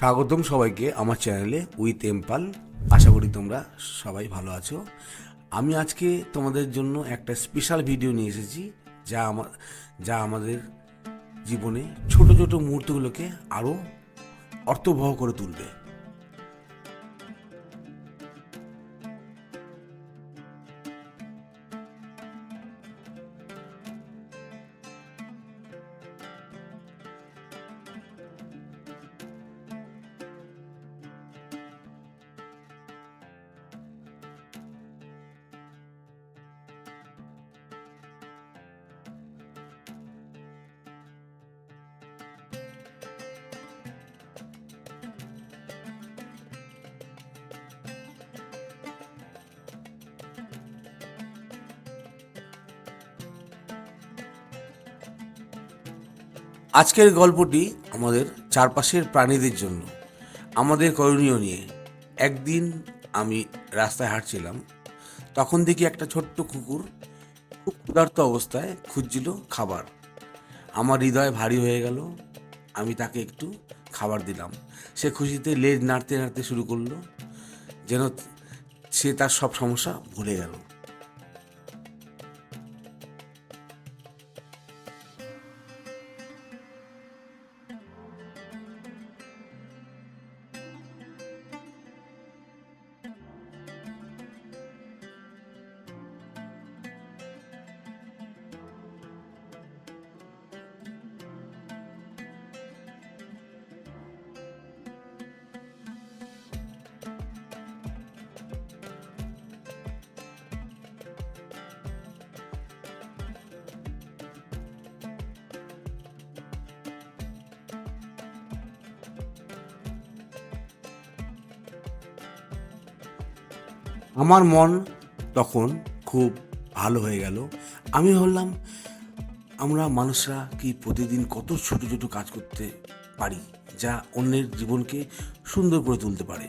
স্বাগতম সবাইকে আমার চ্যানেলে উইথ এম্পাল। আশা করি তোমরা সবাই ভালো আছো। আমি আজকে তোমাদের জন্য একটা স্পেশাল ভিডিও নিয়ে এসেছি, যা আমার যা আমাদের জীবনে ছোট ছোট মুহূর্তগুলোকে আরও অর্থবহ করে তুলবে। আজকের গল্পটি আমাদের চারপাশের প্রাণীদের জন্য, আমাদের করণীয় নিয়ে। একদিন আমি রাস্তায় হাঁটছিলাম, তখন দেখি একটা ছোট্ট কুকুর খুব ক্ষুধার্ত অবস্থায় খুঁজছিল খাবার। আমার হৃদয় ভারী হয়ে গেল, আমি তাকে একটু খাবার দিলাম। সে খুশিতে লেজ নাড়তে নাড়তে শুরু করল, যেন সে তার সব সমস্যা ভুলে গেল। আমার মন তখন খুব ভালো হয়ে গেল। আমি ভাবলাম, আমরা মানুষরা কি প্রতিদিন কত ছোট ছোট কাজ করতে পারি যা অন্যের জীবনকে সুন্দর করে তুলতে পারে?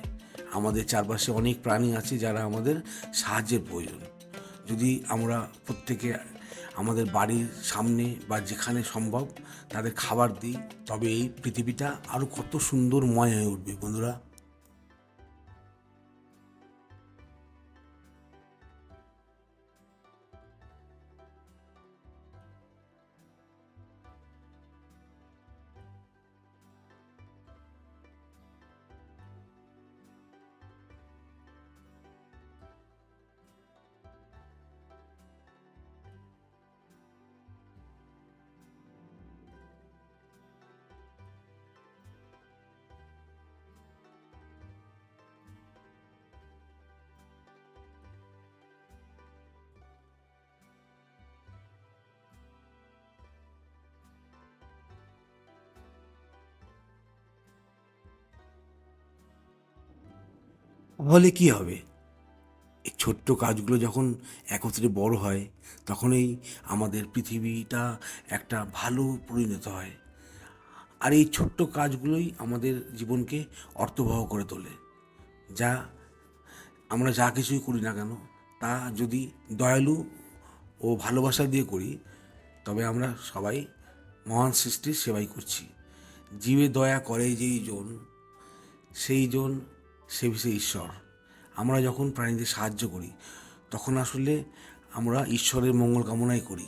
আমাদের চারপাশে অনেক প্রাণী আছে যারা আমাদের সাহায্যের প্রয়োজন। যদি আমরা প্রত্যেকে আমাদের বাড়ির সামনে বা যেখানে সম্ভব তাদের খাবার দিই, তবে এই পৃথিবীটা আরও কত সুন্দরময় হয়ে উঠবে বন্ধুরা। হলে কি হবে? এই ছোট্ট কাজগুলো যখন একত্রে বড় হয়, তখনই আমাদের পৃথিবীটা একটা ভালো পরিণত হয়। আর এই ছোট্ট কাজগুলোই আমাদের জীবনকে অর্থবহ করে তোলে। যা আমরা যা কিছুই করি না কেন, তা যদি দয়ালু ও ভালোবাসা দিয়ে করি, তবে আমরা সবাই মহান সৃষ্টির সেবাই করছি। জীবে দয়া করে যেই জন, সেই জন সে বিষয়ে ঈশ্বর। আমরা যখন প্রাণীদের সাহায্য করি, তখন আসলে আমরা ঈশ্বরের মঙ্গল কামনাই করি।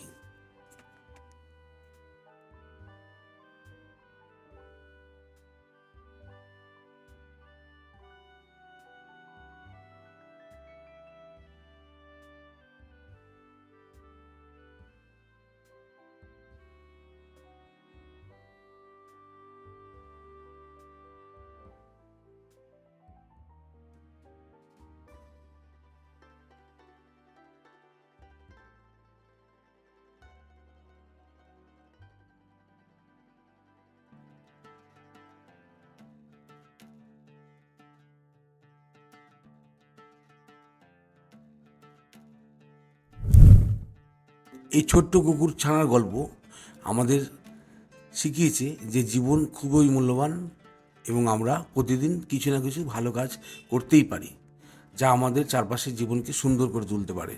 এই ছোট্ট কুকুর ছানার গল্প আমাদের শিখিয়েছে যে জীবন খুবই মূল্যবান এবং আমরা প্রতিদিন কিছু না কিছু ভালো কাজ করতেই পারি, যা আমাদের চারপাশের জীবনকে সুন্দর করে তুলতে পারে।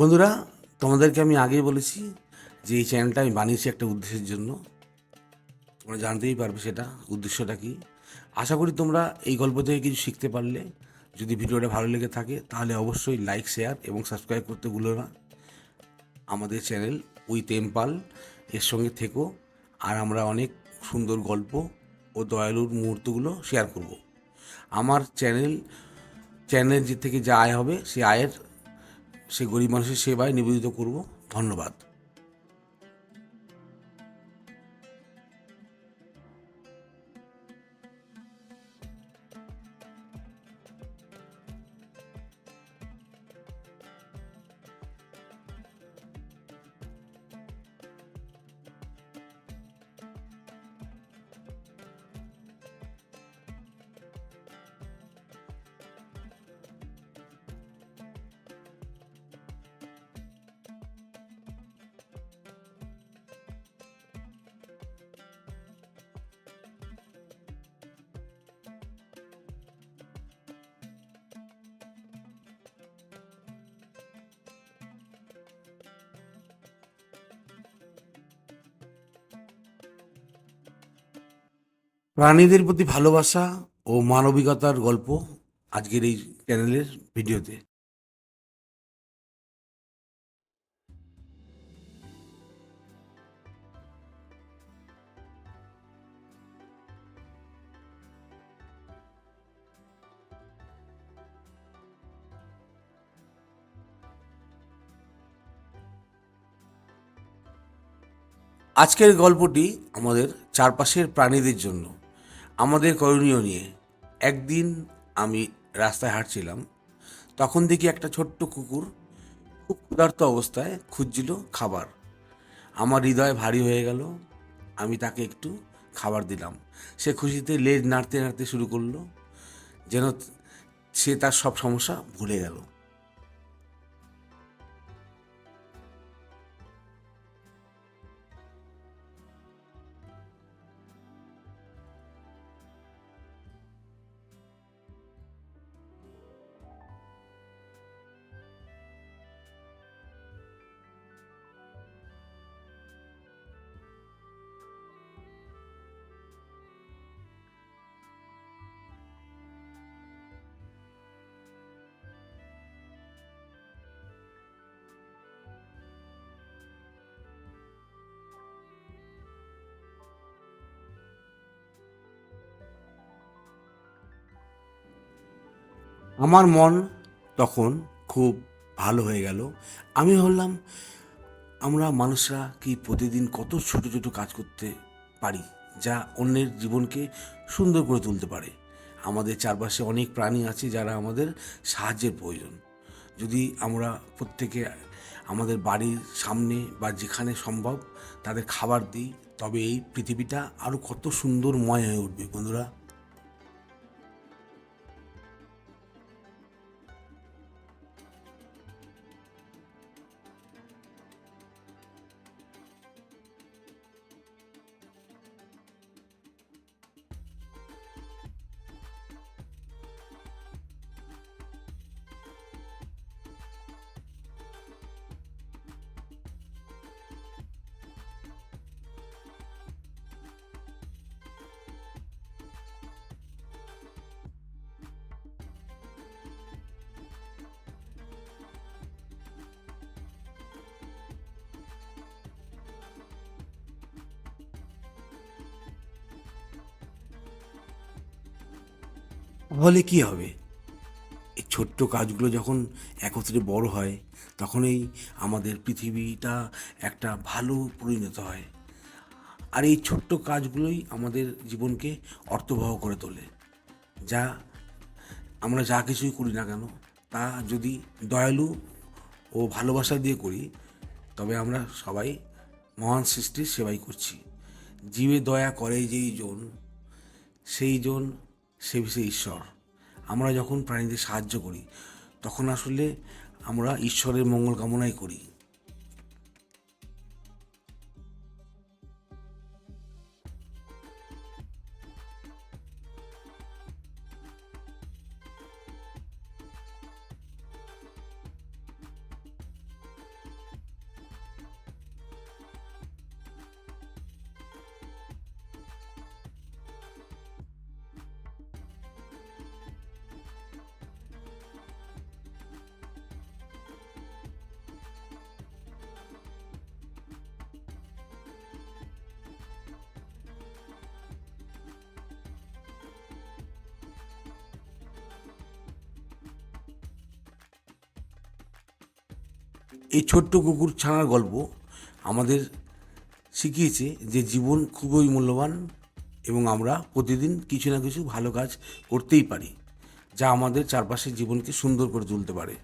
বন্ধুরা, তোমাদেরকে আমি আগেই বলেছি যে এই চ্যানেলটা আমি বানিয়েছি একটা উদ্দেশ্যের জন্য। তোমরা জানতেই পারবে সেটা, উদ্দেশ্যটা কি? আশা করি তোমরা এই গল্প থেকে কিছু শিখতে পারলে। যদি ভিডিওটা ভালো লেগে থাকে, তাহলে অবশ্যই লাইক শেয়ার এবং সাবস্ক্রাইব করতে ভুলো না। আমাদের চ্যানেল উইথ এমপাল এর সঙ্গে থেকো, আর আমরা অনেক সুন্দর গল্প ও দয়ালুর মুহূর্তগুলো শেয়ার করব। আমার চ্যানেল চ্যানেল যে থেকে যা আয় হবে সেই আয়ের সে গরিব মানুষের সেবায় নিবেদিত করব। ধন্যবাদ। প্রাণীদের প্রতি ভালোবাসা ও মানবিকতার গল্প আজকের এই চ্যানেলের ভিডিওতে। আজকের গল্পটি আমাদের চারপাশের প্রাণীদের জন্য। আমাদের করণীয় নিয়ে। একদিন আমি রাস্তায় হাঁটছিলাম, তখন দেখি একটা ছোট্ট কুকুর খুব ক্ষুধার্ত অবস্থায় খুঁজছিল খাবার। আমার হৃদয় ভারী হয়ে গেল, আমি তাকে একটু খাবার দিলাম। সে খুশিতে লেজ নাড়তে নাড়তে শুরু করল, যেন সে তার সব সমস্যা ভুলে গেল। আমার মন তখন খুব ভালো হয়ে গেল। আমি ভাবলাম, আমরা মানুষরা কি প্রতিদিন কত ছোট ছোট কাজ করতে পারি যা অন্যের জীবনকে সুন্দর করে তুলতে পারে? আমাদের চারপাশে অনেক প্রাণী আছে যারা আমাদের সাহায্যের প্রয়োজন। যদি আমরা প্রত্যেকে আমাদের বাড়ির সামনে বা যেখানে সম্ভব তাদের খাবার দিই, তবে এই পৃথিবীটা আরও কত সুন্দরময় হয়ে উঠবে বন্ধুরা। হলে কি হবে? এই ছোট্ট কাজগুলো যখন একত্রে বড় হয়, তখনই আমাদের পৃথিবীটা একটা ভালো পরিণত হয়। আর এই ছোট্ট কাজগুলোই আমাদের জীবনকে অর্থবহ করে তোলে। যা, আমরা যা কিছুই করি না কেন, তা যদি দয়ালু ও ভালোবাসা দিয়ে করি, তবে আমরা সবাই মহান সৃষ্টির সেবাই করছি। জীবে দয়া করে যেই জন, সেই জন সে বিষয়ে ঈশ্বর। আমরা যখন প্রাণীদের সাহায্য করি, তখন আসলে আমরা ঈশ্বরের মঙ্গল কামনাই করি। এই ছোট্ট কুকুর ছানার গল্প আমাদের শিখিয়েছে যে জীবন খুবই মূল্যবান এবং আমরা প্রতিদিন কিছু না কিছু ভালো কাজ করতেই পারি, যা আমাদের চারপাশের জীবনকে সুন্দর করে তুলতে পারে।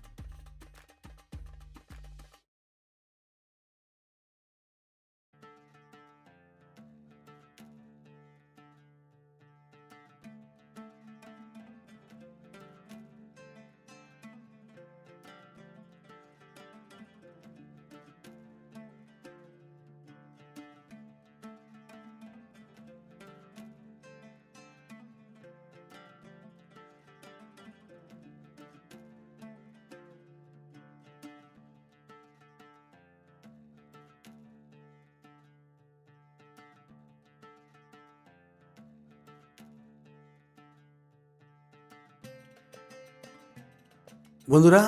বন্ধুরা,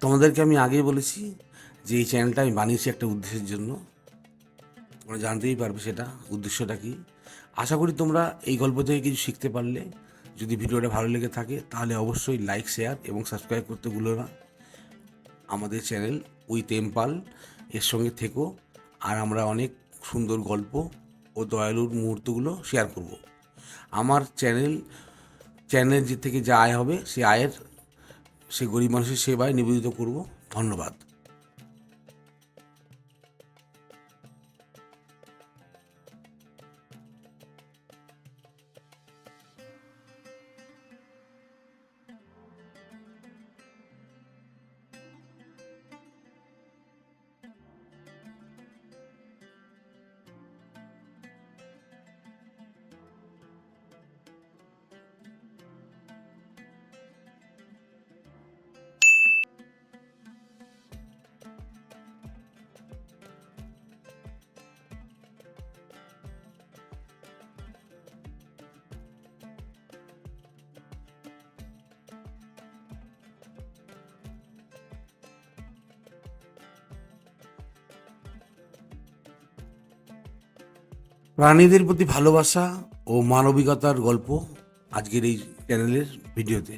তোমাদেরকে আমি আগেই বলেছি যে এই চ্যানেলটা আমি বানিয়েছি একটা উদ্দেশ্যের জন্য। তোমরা জানতেই পারবে সেটা, উদ্দেশ্যটা কি। আশা করি তোমরা এই গল্প থেকে কিছু শিখতে পারলে। যদি ভিডিওটা ভালো লেগে থাকে, তাহলে অবশ্যই লাইক, শেয়ার এবং সাবস্ক্রাইব করতে ভুলো না। আমাদের চ্যানেল উই এমপাল এর সঙ্গে থেকো। আর আমরা অনেক সুন্দর গল্প ও দয়ালুর মুহূর্তগুলো শেয়ার করব। আমার চ্যানেল চ্যানেল যে থেকে যা আয় হবে, সে আয়ের সে গরিব মানুষের সেবায় নিবেদিত করব। ধন্যবাদ। প্রাণীদের প্রতি ভালোবাসা ও মানবিকতার গল্প আজকের এই চ্যানেলের ভিডিওতে।